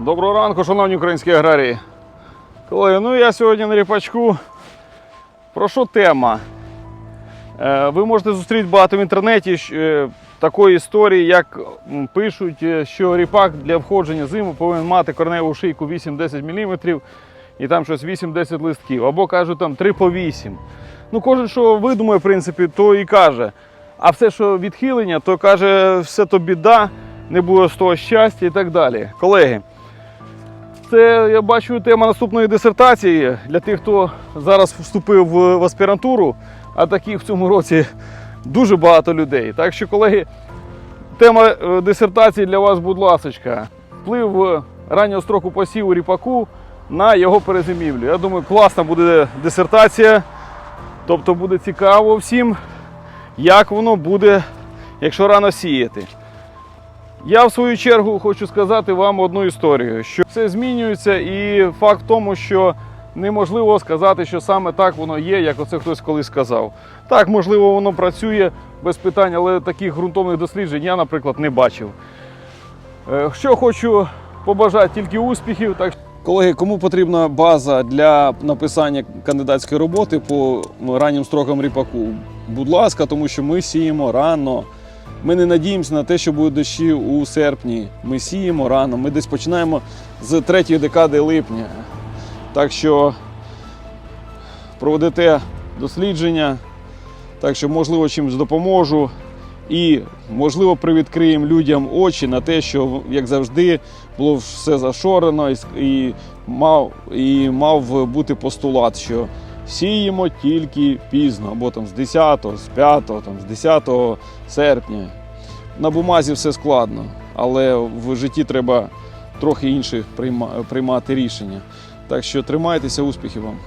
Доброго ранку, шановні українські аграрії. Колеги, ну я сьогодні на ріпачку. Про що тема? Е, Ви можете зустріти багато в інтернеті е, такої історії, як пишуть, е, що ріпак для входження зиму повинен мати корневу шийку 8-10 мм і там щось 8-10 листків. Або кажуть там 3 по 8. Ну, кожен, що видумає, в принципі, то і каже. А все, що відхилення, то каже, все то біда, не буде з того щастя і так далі. Колеги, це я бачу тема наступної дисертації для тих, хто зараз вступив в, аспірантуру, а таких в цьому році дуже багато людей. Так що, колеги, тема е, дисертації для вас, будь ласочка, вплив е, раннього строку посіву ріпаку на його перезимівлю. Я думаю, класна буде дисертація. Тобто буде цікаво всім, як воно буде, якщо рано сіяти. Я в свою чергу хочу сказати вам одну історію, що все змінюється, і факт в тому, що неможливо сказати, що саме так воно є, як оце хтось колись сказав. Так, можливо, воно працює без питань, але таких ґрунтовних досліджень я, наприклад, не бачив. Е, Що хочу побажати тільки успіхів. Так Колеги, кому потрібна база для написання кандидатської роботи по раннім строкам ріпаку? Будь ласка, тому що ми сіємо рано. Ми не надіємося на те, що будуть дощі у серпні. Ми сіємо рано. Ми десь починаємо з третьої декади липня. Так що проведете дослідження, так що, можливо, чимось допоможу. І, можливо, привідкриємо людям очі на те, що, як завжди, було все зашорено і, мав, і мав бути постулат, що сіємо тільки пізно, або там з 10, з 5, там, з 10 серпня. На бумазі все складно, але в житті треба трохи інших прийма- приймати рішення. Так що тримайтеся, успіхів вам!